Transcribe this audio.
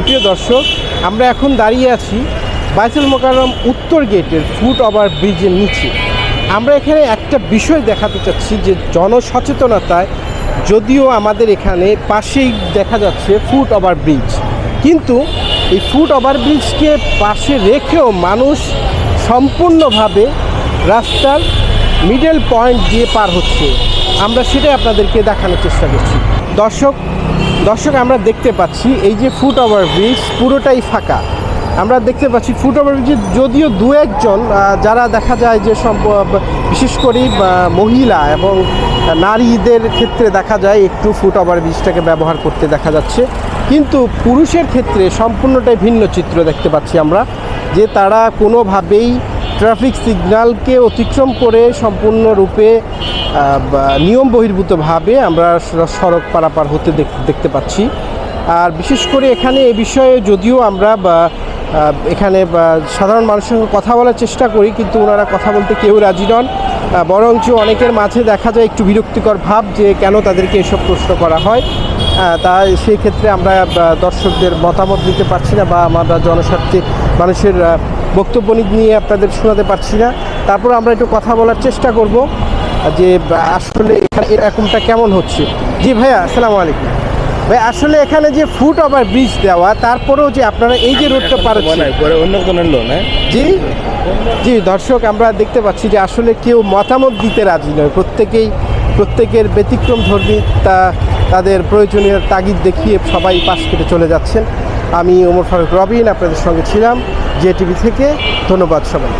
সুপ্রিয় দর্শক, আমরা এখন দাঁড়িয়ে আছি বাইতুল মোকাররম উত্তর গেটের ফুট ওভার ব্রিজের নিচে। আমরা এখানে একটা বিষয় দেখাতে চাচ্ছি যে জনসচেতনতায় যদিও আমাদের এখানে পাশেই দেখা যাচ্ছে ফুট ওভার ব্রিজ। কিন্তু এই ফুট ওভার ব্রিজকে পাশে রেখেও মানুষ সম্পূর্ণভাবে রাস্তার মিডল পয়েন্ট দিয়ে পার হচ্ছে। আমরা সেটাই আপনাদেরকে দেখানোর চেষ্টা করছি। দর্শক দর্শক, আমরা দেখতে পাচ্ছি এই যে ফুট ওভার ব্রিজ পুরোটাই ফাঁকা। আমরা দেখতে পাচ্ছি ফুট ওভার ব্রিজে যদিও দু একজন যারা দেখা যায় যে সব, বিশেষ করে মহিলা এবং নারীদের ক্ষেত্রে দেখা যায় একটু ফুট ওভার ব্রিজটাকে ব্যবহার করতে দেখা যাচ্ছে। কিন্তু পুরুষের ক্ষেত্রে সম্পূর্ণটাই ভিন্ন চিত্র দেখতে পাচ্ছি আমরা, যে তারা কোনোভাবেই ট্রাফিক সিগন্যালকে অতিক্রম করে সম্পূর্ণরূপে নিয়ম বহির্ভূতভাবে আমরা সড়ক পারাপার হতে দেখতে পাচ্ছি। আর বিশেষ করে এখানে এ বিষয়ে যদিও আমরা এখানে সাধারণ মানুষের সঙ্গে কথা বলার চেষ্টা করি, কিন্তু ওনারা কথা বলতে কেউ রাজি নন। বরঞ্চ অনেকের মাঝে দেখা যায় একটু বিরক্তিকর ভাব যে কেন তাদেরকে এসব প্রশ্ন করা হয়। তা সেই ক্ষেত্রে আমরা দর্শকদের মতামত দিতে পারছি না বা আমরা জনস্বার্থে মানুষের বক্তব্য নিয়ে আপনাদের শোনাতে পারছি না। তারপর আমরা একটু কথা বলার চেষ্টা করব যে আসলে এখানে এরকমটা কেমন হচ্ছে। জি ভাইয়া আসসালামু আলাইকুম। ভাই আসলে এখানে যে ফুট ওভার ব্রিজ দেওয়া তারপরেও যে আপনারা এই যে রোডটা পার হয় অন্য কোনো লোন হ্যাঁ? জি? জি দর্শক আমরা দেখতে পাচ্ছি যে আসলে কেউ মতামত দিতে রাজি নয়। প্রত্যেকেই প্রত্যেকের ব্যতিক্রম ধর্মী তা তাদের প্রয়োজনীয় তাগিদ দেখিয়ে সবাই পাশ কেটে চলে যাচ্ছেন। আমি ওমর ফারুক রবিন, আপনাদের সঙ্গে ছিলাম জে টিভি থেকে। ধন্যবাদ সবাই